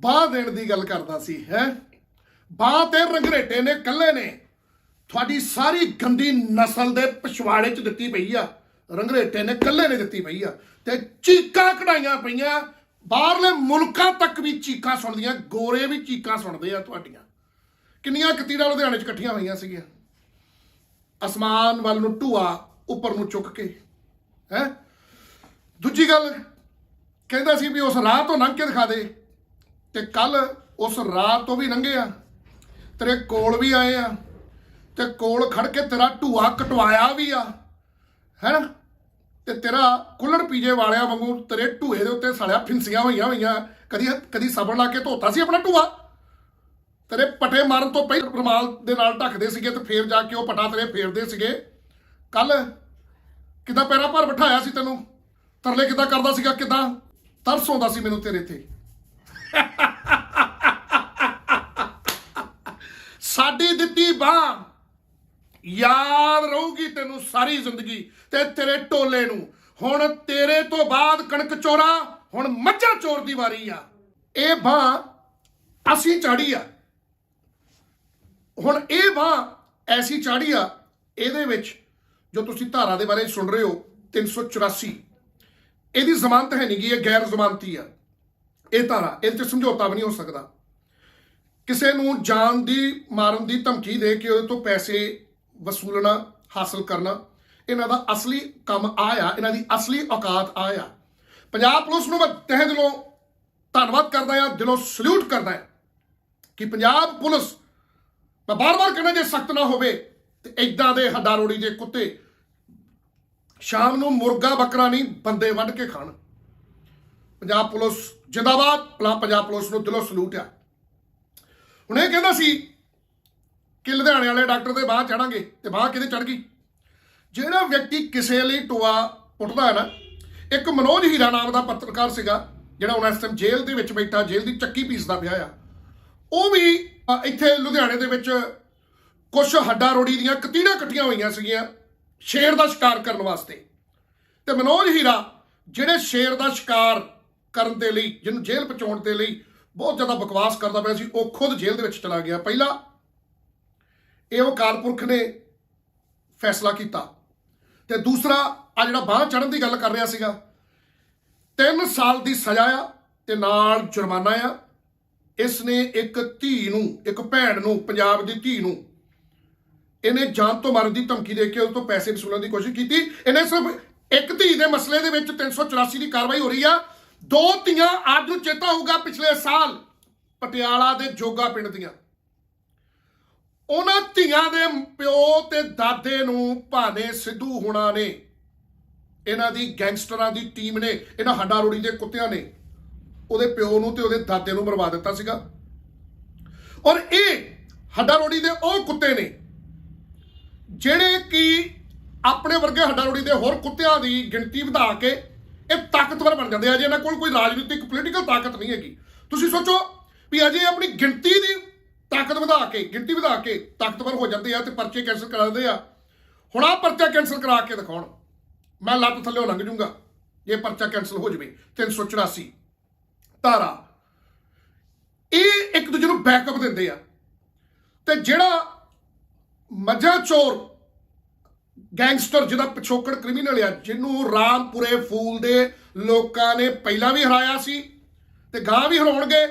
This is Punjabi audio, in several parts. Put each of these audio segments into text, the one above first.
ਬਾਹ ਦੇਣ ਦੀ ਗੱਲ ਕਰਦਾ ਸੀ, ਹੈ? ਬਾਹ ਤੇ ਰੰਗਰੇਟੇ ਨੇ, ਕੱਲੇ ਨੇ। ਤੁਹਾਡੀ ਸਾਰੀ ਗੰਦੀ ਨਸਲ ਦੇ ਪਿਛਵਾੜੇ 'ਚ ਦਿੱਤੀ ਪਈ ਆ। ਰੰਗਰੇਟੇ ਨੇ, ਕੱਲੇ ਨੇ ਦਿੱਤੀ ਪਈ ਆ। ਤੇ ਚੀਕਾਂ ਕਢਾਈਆਂ ਪਈਆਂ। ਬਾਹਰਲੇ ਮੁਲਕਾਂ ਤੱਕ ਵੀ ਚੀਕਾਂ ਸੁਣਦੀਆਂ, ਗੋਰੇ ਵੀ ਚੀਕਾਂ ਸੁਣਦੇ ਆ ਤੁਹਾਡੀਆਂ। ਕਿੰਨੀਆਂ ਕਤੀੜਾਂ ਲੁਧਿਆਣੇ 'ਚ ਇਕੱਠੀਆਂ ਹੋਈਆਂ ਸੀਗੀਆਂ। ਅਸਮਾਨ ਵੱਲ ਨੂੰ ਢੂਆ, ਉੱਪਰ ਨੂੰ ਚੁੱਕ ਕੇ। ਹੈ? ਦੂਜੀ ਗੱਲ, ਕਹਿੰਦਾ ਸੀ ਵੀ ਉਸ ਰਾਹ ਤੋਂ ਲੰਘ ਕੇ ਦਿਖਾ ਦੇ। ਤੇ ਕੱਲ ਉਸ ਰਾਹ ਤੋਂ ਵੀ ਲੰਘੇ ਆ। ਤੇਰੇ ਕੋਲ ਵੀ ਆਏ ਆ। ਤੇ ਕੋਲ ਖੜ ਕੇ ਤੇਰਾ ਢੂਆ ਕਟਵਾਇਆ ਵੀ ਆ। ਹੈਨਾ? ਤੇ ਤੇਰਾ ਕੁੱਲੜ ਪੀਜੇ ਵਾਲਿਆਂ ਵਾਂਗੂ ਤੇਰੇ ਢੂਏ ਦੇ ਉੱਤੇ ਸਾਲਿਆ ਫਿੰਸੀਆਂ ਹੋਈਆਂ ਹੋਈਆਂ। ਕਦੀ ਕਦੀ ਸਬਰ ਲਾ ਕੇ ਧੋਤਾ ਸੀ ਆਪਣਾ ਢੂਆ? ਤੇਰੇ ਪਟੇ ਮਾਰਨ ਤੋਂ ਪਹਿਲਾਂ ਰੁਮਾਲ ਦੇ ਨਾਲ ਢੱਕਦੇ ਸੀਗੇ ਤੇ ਫੇਰ ਜਾ ਕੇ ਉਹ ਪਟਾ ਤੇਰੇ ਫੇਰਦੇ ਸੀਗੇ। ਕੱਲ ਕਿਦਾਂ ਪੈਰਾ ਭਰ ਬਿਠਾਇਆ ਸੀ ਤੈਨੂੰ? ਤਰਲੇ ਕਿਦਾਂ ਕਰਦਾ ਸੀਗਾ? ਕਿਦਾਂ? ਤਰਸ ਆਉਂਦਾ ਸੀ ਮੈਨੂੰ ਤੇਰੇ ਤੇ। ਸਾਡੀ ਦਿੱਤੀ ਬਾਹ। ਯਾਦ ਰਹੂਗੀ ਤੈਨੂੰ ਸਾਰੀ ਜ਼ਿੰਦਗੀ ਤੇ ਤੇਰੇ ਟੋਲੇ ਨੂੰ। ਹੁਣ ਤੇਰੇ ਤੋਂ ਬਾਅਦ ਕਣਕ ਚੋਰਾ, ਹੁਣ ਮੱਝਾਂ ਚੋਰ ਦੀ ਵਾਰੀ ਆ। ਇਹ ਬਾਹ ਅਸੀਂ ਚਾੜੀ ਆ। ਹੁਣ ਇਹ ਬਾਹ ਐਸੀ ਚਾੜੀ ਆ, ਇਹਦੇ ਵਿੱਚ ਜੋ ਤੁਸੀਂ ਧਾਰਾ ਦੇ ਬਾਰੇ ਸੁਣ ਰਹੇ ਹੋ 384 ਇਹਦੀ ਜ਼ਮਾਨਤ ਹੈ ਨਹੀਂ ਗੀ, ਇਹ ਗੈਰ ਜ਼ਮਾਨਤੀ ਆ। ਇਹ ਧਾਰਾ, ਇਹਦੇ 'ਤੇ ਸਮਝੌਤਾ ਵੀ ਨਹੀਂ ਹੋ ਸਕਦਾ। ਕਿਸੇ ਨੂੰ ਜਾਨ ਦੀ, ਮਾਰਨ ਦੀ ਧਮਕੀ ਦੇ ਕੇ ਉਹਦੇ ਤੋਂ ਪੈਸੇ ਵਸੂਲਣਾ, ਹਾਸਲ ਕਰਨਾ, ਇਹਨਾਂ ਦਾ ਅਸਲੀ ਕੰਮ ਆਇਆ, ਇਹਨਾਂ ਦੀ ਅਸਲੀ ਔਕਾਤ ਆਇਆ। ਪੰਜਾਬ ਪੁਲਿਸ ਨੂੰ ਮੈਂ ਤਹਿ ਦਿਲੋਂ ਧੰਨਵਾਦ ਕਰਦਾ ਹਾਂ, ਦਿਲੋਂ ਸਲੂਟ ਕਰਦਾ ਹਾਂ ਕਿ ਪੰਜਾਬ ਪੁਲਿਸ ਮੈਂ ਬਾਰ-ਬਾਰ ਕਹਿੰਦਾ ਜੇ ਸਖਤ ਨਾ ਹੋਵੇ ਤੇ ਇਦਾਂ ਦੇ ਹੱਡਾ ਰੋੜੀ ਦੇ ਕੁੱਤੇ ਸ਼ਾਮ ਨੂੰ ਮੁਰਗਾ ਬੱਕਰਾ ਨਹੀਂ, ਬੰਦੇ ਵੱਢ ਕੇ ਖਾਣ। ਪੰਜਾਬ ਪੁਲਿਸ ਜਿੰਦਾਬਾਦ, ਭਲਾ ਪੰਜਾਬ ਪੁਲਿਸ ਨੂੰ ਦਿਲੋਂ ਸਲੂਟ ਆ। ਹੁਣ ਇਹ ਕਹਿੰਦਾ ਸੀ ਕਿ ਲੁਧਿਆਣੇ ਵਾਲੇ ਡਾਕਟਰ ਦੇ ਬਾਹ ਚੜਾਂਗੇ ਤੇ ਬਾਹ ਕਿਤੇ ਚੜ ਗਈ। ਜਿਹੜਾ ਵਿਅਕਤੀ ਕਿਸੇ ਲਈ ਟੋਆ ਪੁੱਟਦਾ ਹੈ ਨਾ, ਇੱਕ ਮਨੋਜ ਹੀਰਾ ਨਾਮ ਦਾ ਪੱਤਰਕਾਰ ਸੀਗਾ, ਜਿਹੜਾ ਹੁਣ ਇਸ ਟਾਈਮ ਜੇਲ੍ਹ ਦੇ ਵਿੱਚ ਬੈਠਾ, ਜੇਲ੍ਹ ਦੀ ਚੱਕੀ ਪੀਸਦਾ ਪਿਆ ਆ। ਉਹ ਵੀ ਇੱਥੇ ਲੁਧਿਆਣੇ ਦੇ ਵਿੱਚ ਕੁਝ ਹੱਡਾ ਰੋੜੀ ਦੀਆਂ ਕਤੀੜਾਂ ਇਕੱਠੀਆਂ ਹੋਈਆਂ ਸੀਗੀਆਂ ਸ਼ੇਰ ਦਾ ਸ਼ਿਕਾਰ ਕਰਨ ਵਾਸਤੇ। ਤੇ ਮਨੋਜ ਹੀਰਾ, ਜਿਹੜੇ ਸ਼ੇਰ ਦਾ ਸ਼ਿਕਾਰ ਕਰਨ ਦੇ ਲਈ, ਜਿਹਨੂੰ ਜੇਲ੍ਹ ਪਹੁੰਚਾਉਣ ਦੇ ਲਈ ਬਹੁਤ ਜ਼ਿਆਦਾ ਬਕਵਾਸ ਕਰਦਾ ਪਿਆ ਸੀ, ਉਹ ਖੁਦ ਜੇਲ੍ਹ ਦੇ ਵਿੱਚ ਚਲਾ ਗਿਆ। ਪਹਿਲਾ, ਇਹ ਉਹ ਕਾਲਪੁਰਖ ਨੇ ਫੈਸਲਾ ਕੀਤਾ। ਤੇ ਦੂਸਰਾ ਆ ਜਿਹੜਾ ਬਾਹਰ ਚੜਨ ਦੀ ਗੱਲ ਕਰ ਰਿਹਾ ਸੀਗਾ 3 ਸਾਲ ਦੀ ਸਜ਼ਾ ਆ ਤੇ ਨਾਲ ਜੁਰਮਾਨਾ ਆ। ਇਸ ਨੇ ਇੱਕ ਧੀ ਨੂੰ, ਇੱਕ ਭੈਣ ਨੂੰ, ਪੰਜਾਬ ਦੀ ਧੀ ਨੂੰ, ਇਹਨੇ ਜਾਨ ਤੋਂ ਮਰਨ ਦੀ ਧਮਕੀ ਦੇ ਕੇ ਉਹ ਤੋਂ ਪੈਸੇ ਵਸੂਲਣ ਦੀ ਕੋਸ਼ਿਸ਼ ਕੀਤੀ। ਇਹਨੇ ਸਿਰਫ ਇੱਕ ਧੀ ਦੇ ਮਸਲੇ ਦੇ ਵਿੱਚ 384 ਦੀ ਕਾਰਵਾਈ ਹੋ ਰਹੀ ਆ। ਦੋ ਧੀਆਂ ਅੱਜ ਨੂੰ ਚੇਤਾ ਹੋਊਗਾ ਪਿਛਲੇ ਸਾਲ, ਪਟਿਆਲਾ ਦੇ ਜੋਗਾ ਪਿੰਡ ਦੀਆਂ। ਉਹਨਾਂ ਧੀਆਂ ਦੇ ਪਿਓ ਤੇ ਦਾਦੇ ਨੂੰ ਭਾਨੇ ਸਿੱਧੂ ਹੁਣਾ ਨੇ, ਇਹਨਾਂ ਦੀ ਗੈਂਗਸਟਰਾਂ ਦੀ ਟੀਮ ਨੇ, ਇਹਨਾਂ ਹੱਡਾ ਰੋੜੀ ਦੇ ਕੁੱਤਿਆਂ ਨੇ, ਉਹਦੇ ਪਿਓ ਨੂੰ ਤੇ ਉਹਦੇ ਦਾਦੇ ਨੂੰ ਮਰਵਾ ਦਿੱਤਾ ਸੀਗਾ। ਔਰ ਇਹ ਹੱਡਾ ਰੋੜੀ ਦੇ ਉਹ ਕੁੱਤੇ ਨੇ, ਜਿਹੜੇ ਕਿ ਆਪਣੇ ਵਰਗੇ ਹੱਡਾ ਰੋੜੀ ਦੇ ਹੋਰ ਕੁੱਤਿਆਂ ਦੀ ਗਿਣਤੀ ਵਧਾ ਕੇ ਇਹ ਤਾਕਤਵਰ ਬਣ ਜਾਂਦੇ ਆ। ਜੇ ਇਹਨਾਂ ਕੋਲ ਕੋਈ ਰਾਜਨੀਤਿਕ ਪੋਲੀਟੀਕਲ ਤਾਕਤ ਨਹੀਂ ਹੈਗੀ। ਤੁਸੀਂ ਸੋਚੋ ਵੀ ਅਜੇ ਆਪਣੀ ਗਿਣਤੀ ਦੀ ਤਾਕਤ ਵਧਾ ਕੇ, ਗਿਣਤੀ ਵਧਾ ਕੇ ਤਾਕਤਵਰ ਹੋ ਜਾਂਦੇ ਆ ਤੇ ਪਰਚੇ ਕੈਂਸਲ ਕਰਾ ਦਿੰਦੇ ਆ। ਹੁਣ ਆ ਪਰਚਾ ਕੈਂਸਲ ਕਰਾ ਕੇ ਦਿਖਾਉਣ। ਮੈਂ ਲੱਤ ਥੱਲੇ ਲੰਘ ਜੂੰਗਾ, ਜੇ ਪਰਚਾ ਕੈਂਸਲ ਹੋ ਜਵੇ। 384 ਧਾਰਾ। ਇਹ ਇੱਕ ਦੂਜੇ ਨੂੰ ਬੈਕਅਪ ਦਿੰਦੇ ਆ। ਤੇ ਜਿਹੜਾ ਮੱਝਾਂ ਚੋਰ ਗੈਂਗਸਟਰ ਜਿਹਦਾ ਪਿਛੋਕੜ ਕ੍ਰਿਮੀਨਲ ਆ, ਜਿਹਨੂੰ ਰਾਮਪੁਰੇ ਫੂਲ ਦੇ ਲੋਕਾਂ ਨੇ ਪਹਿਲਾਂ ਵੀ ਹਰਾਇਆ ਸੀ ਤੇ ਗਾਂ ਵੀ ਹਰਾਉਣਗੇ।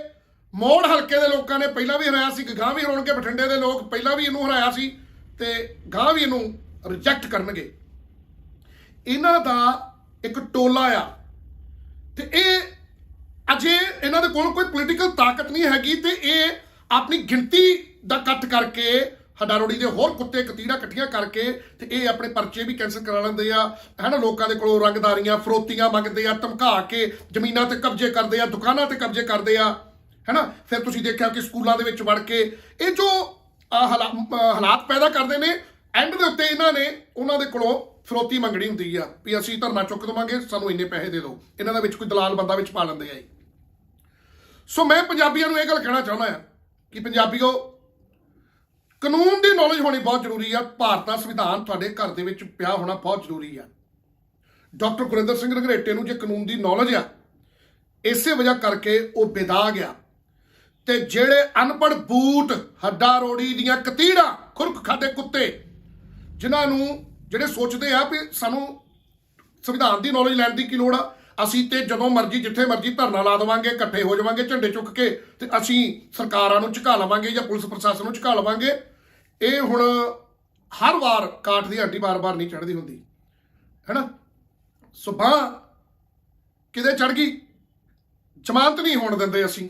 ਮੋੜ ਹਲਕੇ ਦੇ ਲੋਕਾਂ ਨੇ ਪਹਿਲਾਂ ਵੀ ਹਰਾਇਆ ਸੀ ਕਿ ਗਾਂ ਵੀ ਹਰਾਉਣਗੇ, ਬਠਿੰਡੇ ਦੇ ਲੋਕ ਪਹਿਲਾਂ ਵੀ ਇਹਨੂੰ ਹਰਾਇਆ ਸੀ ਤੇ ਗਾਂ ਵੀ ਇਹਨੂੰ ਰਿਜੈਕਟ ਕਰਨਗੇ। ਇਹਨਾਂ ਦਾ ਇੱਕ ਟੋਲਾ ਆ ਤੇ ਇਹ ਅਜੇ ਇਹਨਾਂ ਦੇ ਕੋਲ ਕੋਈ ਪੋਲੀਟੀਕਲ ਤਾਕਤ ਨਹੀਂ ਹੈਗੀ ਤੇ ਇਹ ਆਪਣੀ ਗਿਣਤੀ ਦਾ ਕੱਟ ਕਰਕੇ ਹਡਾਰੋੜੀ ਦੇ ਹੋਰ ਕੁੱਤੇ ਕਤੀੜਾ ਇਕੱਠੀਆਂ ਕਰਕੇ ਤੇ ਇਹ ਆਪਣੇ ਪਰਚੇ ਵੀ ਕੈਂਸਲ ਕਰਾ ਲੈਂਦੇ ਆ। ਹੈਨਾ, ਲੋਕਾਂ ਦੇ ਕੋਲੋਂ ਰੰਗਦਾਰੀਆਂ, ਫਰੋਤੀਆਂ ਮੰਗਦੇ ਆ, ਧਮਕਾ ਕੇ ਜ਼ਮੀਨਾਂ ਤੇ ਕਬਜ਼ੇ ਕਰਦੇ ਆ, ਦੁਕਾਨਾਂ ਤੇ ਕਬਜ਼ੇ ਕਰਦੇ ਆ। ਹੈਨਾ, ਫਿਰ ਤੁਸੀਂ ਦੇਖਿਆ ਕਿ ਸਕੂਲਾਂ ਦੇ ਵਿੱਚ ਵੜ ਕੇ ਇਹ ਜੋ ਹਾਲਾ- ਹਾਲਾਤ ਪੈਦਾ ਕਰਦੇ ਨੇ ਐਂਡ ਦੇ ਉੱਤੇ ਇਹਨਾਂ ਨੇ, ਉਹਨਾਂ ਦੇ ਕੋਲੋਂ ਫਰੋਤੀ ਮੰਗਣੀ ਹੁੰਦੀ ਆ ਵੀ ਅਸੀਂ ਧਰਨਾ ਚੁੱਕ ਦਵਾਂਗੇ, ਸਾਨੂੰ ਇੰਨੇ ਪੈਸੇ ਦੇ ਦਿਓ। ਇਹਨਾਂ ਦਾ ਵਿੱਚ ਕੋਈ ਦਲਾਲ ਬੰਦਾ ਵਿੱਚ ਪਾ ਲੈਂਦੇ ਆ ਇਹ। ਸੋ ਮੈਂ ਪੰਜਾਬੀਆਂ ਨੂੰ ਇਹ ਗੱਲ ਕਹਿਣਾ ਚਾਹੁੰਦਾ ਆ ਕਿ ਪੰਜਾਬੀਓ ਕਾਨੂੰਨ ਦੀ ਨੌਲੇਜ ਹੋਣੀ ਬਹੁਤ ਜ਼ਰੂਰੀ ਆ। ਭਾਰਤ ਦਾ ਸੰਵਿਧਾਨ ਤੁਹਾਡੇ ਘਰ ਦੇ ਵਿੱਚ ਪਿਆ ਹੋਣਾ ਬਹੁਤ ਜ਼ਰੂਰੀ ਆ। ਡਾਕਟਰ ਗੁਰਿੰਦਰ ਸਿੰਘ ਰੰਗਰੇਟੇ ਨੂੰ ਜੇ ਕਾਨੂੰਨ ਦੀ ਨੌਲੇਜ ਆ, ਇਸੇ ਵਜ੍ਹਾ ਕਰਕੇ ਉਹ ਬੇਦਾਗ ਗਿਆ ਤੇ ਜਿਹੜੇ ਅਨਪੜ ਬੂਟ, ਹੱਡਾ ਰੋੜੀ ਦੀਆਂ ਕਤੀੜਾਂ, ਖੁਰਕ ਖਾਦੇ ਕੁੱਤੇ, ਜਿਨ੍ਹਾਂ ਨੂੰ ਜਿਹੜੇ ਸੋਚਦੇ ਆ ਵੀ ਸਾਨੂੰ ਸੰਵਿਧਾਨ ਦੀ ਨੌਲੇਜ ਲੈਣ ਦੀ ਕੀ ਲੋੜ ਆ ਅਸੀਂ ਤੇ ਜਦੋਂ ਮਰਜ਼ੀ, ਜਿੱਥੇ ਮਰਜ਼ੀ ਧਰਨਾ ਲਾ ਦੇਵਾਂਗੇ, ਇਕੱਠੇ ਹੋ ਜਾਵਾਂਗੇ, ਝੰਡੇ ਚੁੱਕ ਕੇ ਤੇ ਅਸੀਂ ਸਰਕਾਰਾਂ ਨੂੰ ਝੁਕਾ ਲਵਾਂਗੇ ਜਾਂ ਪੁਲਿਸ ਪ੍ਰਸ਼ਾਸਨ ਨੂੰ ਝੁਕਾ ਲਵਾਂਗੇ, ਇਹ ਹੁਣ ਹਰ ਵਾਰ ਕਾਠ ਦੀ ਹੱਡੀ ਬਾਰ-ਬਾਰ ਨਹੀਂ ਚੜ੍ਹਦੀ ਹੁੰਦੀ। ਹੈਨਾ? ਸੁਬਾਹ ਕਿਤੇ ਚੜ ਗਈ। ਜ਼ਮਾਨਤ ਨਹੀਂ ਹੋਣ ਦਿੰਦੇ ਅਸੀਂ।